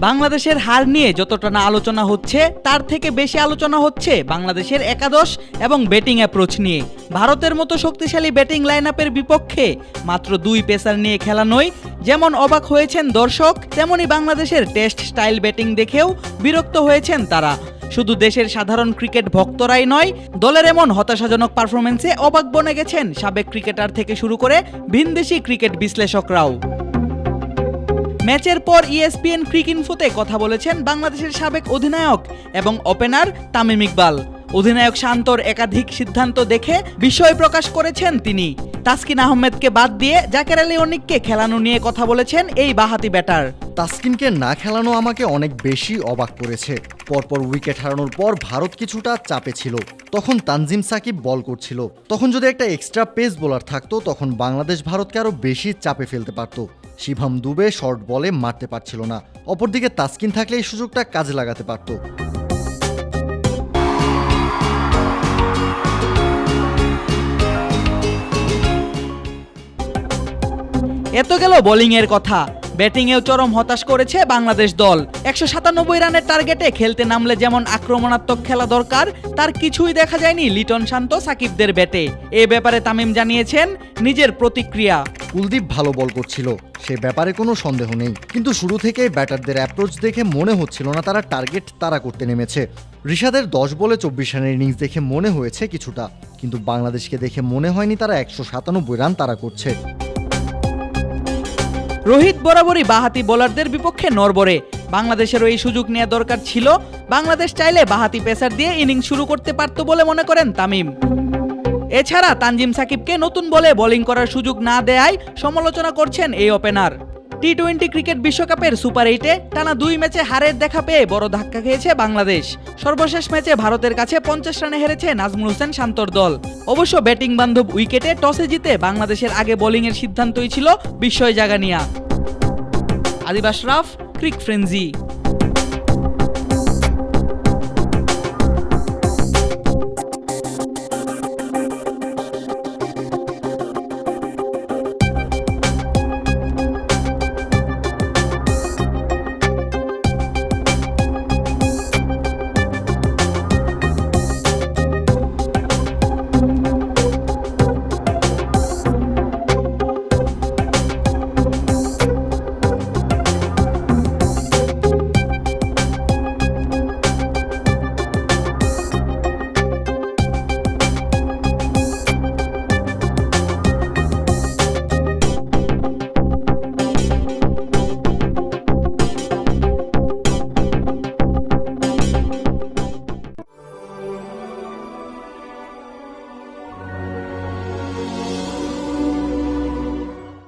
বাংলাদেশের হার নিয়ে যতটা না আলোচনা হচ্ছে, তার থেকে বেশি আলোচনা হচ্ছে বাংলাদেশের একাদশ এবং ব্যাটিং অ্যাপ্রোচ নিয়ে। ভারতের মতো শক্তিশালী ব্যাটিং লাইন আপের বিপক্ষে মাত্র দুই পেসার নিয়ে খেলা নয়, যেমন অবাক হয়েছেন দর্শক, তেমনি বাংলাদেশের টেস্ট স্টাইল ব্যাটিং দেখেও বিরক্ত হয়েছেন তারা। শুধু দেশের সাধারণ ক্রিকেট ভক্তরাই নয়, দলের এমন হতাশাজনক পারফরমেন্সে অবাক বনে গেছেন সাবেক ক্রিকেটার থেকে শুরু করে ভিনদেশি ক্রিকেট বিশ্লেষকরাও। ম্যাচের পর ইএসপিএন ক্রিক ইনফোতে কথা বলেছেন বাংলাদেশের সাবেক অধিনায়ক এবং ওপেনার তামিম ইকবাল। অধিনায়ক শান্তর একাধিক সিদ্ধান্ত দেখে বিস্ময় প্রকাশ করেছেন তিনি। তাসকিন আহমেদকে বাদ দিয়ে জাকের আলী অনিককে খেলানো নিয়ে কথা বলেছেন এই বাহাতি ব্যাটার। তাসকিনকে না খেলানো আমাকে অনেক বেশি অবাক করেছে। পরপর উইকেট হারানোর পর ভারত কিছুটা চাপে ছিল। তখন তানজিম সাকিব বল করছিল। তখন যদি একটা এক্সট্রা পেস বোলার থাকতো, তখন বাংলাদেশ ভারতকে আরও বেশি চাপে ফেলতে পারত। শিভাম দুবে শর্ট বলে মারতে পারছিল না। অপরদিকে তাসকিন থাকলে এই সুযোগটা কাজে লাগাতে পারত। এত গেল বোলিংয়ের কথা। ব্যাটিংয়েও চরম হতাশ করেছে বাংলাদেশ দল। একশো সাতানব্বই রানের টার্গেটে খেলতে নামলে যেমন আক্রমণাত্মক খেলা দরকার, তার কিছুই দেখা যায়নি লিটন শান্ত সাকিবদের ব্যাটে। এ ব্যাপারে তামিম জানিয়েছেন, নিজের প্রতিক্রিয়া। কুলদীপ ভালো বল করছিল, সে ব্যাপারে কোনো সন্দেহ নেই। কিন্তু শুরু থেকেই ব্যাটারদের অ্যাপ্রোচ দেখে মনে হচ্ছিল না তারা টার্গেট তারা করতে নেমেছে। ঋষাদের দশ বলে চব্বিশ রানের ইনিংস দেখে মনে হয়েছে কিছুটা, কিন্তু বাংলাদেশকে দেখে মনে হয়নি তারা একশো সাতানব্বই রান তারা করছে। রোহিত বরাবরই বাহাতি বোলারদের বিপক্ষে নরবরে বাংলাদেশেরও এই সুযোগ নেওয়া দরকার ছিল। বাংলাদেশ চাইলে বাহাতি পেসার দিয়ে ইনিংস শুরু করতে পারত বলে মনে করেন তামিম। এছাড়া তানজিম সাকিবকে নতুন বলে বোলিং করার সুযোগ না দেয়ায় সমালোচনা করছেন এই ওপেনার। টি টোয়েন্টি ক্রিকেট বিশ্বকাপের সুপার এইটে টানা দুই ম্যাচে হারের দেখা পেয়ে বড় ধাক্কা খেয়েছে বাংলাদেশ। সর্বশেষ ম্যাচে ভারতের কাছে পঞ্চাশ রানে হেরেছে নাজমুল হোসেন শান্তর দল। অবশ্য ব্যাটিং বান্ধব উইকেটে টসে জিতে বাংলাদেশের আগে বোলিংয়ের সিদ্ধান্তই ছিল বিস্ময় জাগানিয়া আদিবাস রাফ, ক্রিক ফ্রেঞ্জি